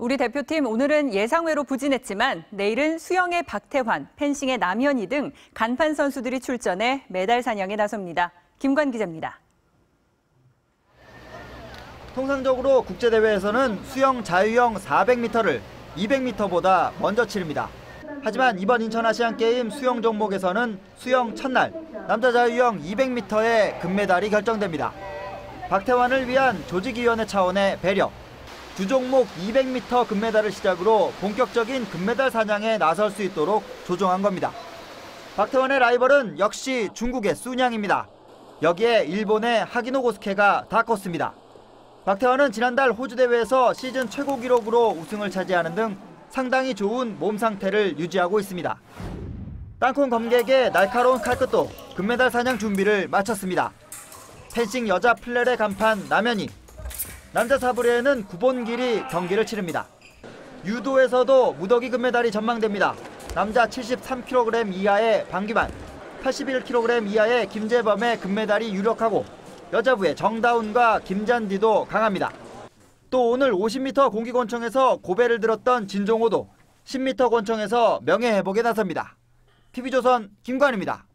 우리 대표팀 오늘은 예상외로 부진했지만 내일은 수영의 박태환, 펜싱의 남현희 등 간판 선수들이 출전해 메달 사냥에 나섭니다. 김관 기자입니다. 통상적으로 국제대회에서는 수영 자유형 400m를 200m보다 먼저 치릅니다. 하지만 이번 인천 아시안게임 수영 종목에서는 수영 첫날 남자 자유형 200m의 금메달이 결정됩니다. 박태환을 위한 조직위원회 차원의 배려, 주 종목 200m 금메달을 시작으로 본격적인 금메달 사냥에 나설 수 있도록 조정한 겁니다. 박태환의 라이벌은 역시 중국의 순양입니다. 여기에 일본의 하기노 고스케가 다 컸습니다. 박태환은 지난달 호주 대회에서 시즌 최고 기록으로 우승을 차지하는 등 상당히 좋은 몸 상태를 유지하고 있습니다. 땅콩 검객의 날카로운 칼끝도 금메달 사냥 준비를 마쳤습니다. 펜싱 여자 플레레 간판 남현희, 남자 사브레에는 구본길이 경기를 치릅니다. 유도에서도 무더기 금메달이 전망됩니다. 남자 73kg 이하의 방기만, 81kg 이하의 김재범의 금메달이 유력하고 여자부의 정다운과 김잔디도 강합니다. 또 오늘 50m 공기권총에서 고배를 들었던 진종호도 10m 권총에서 명예회복에 나섭니다. TV조선 김관입니다.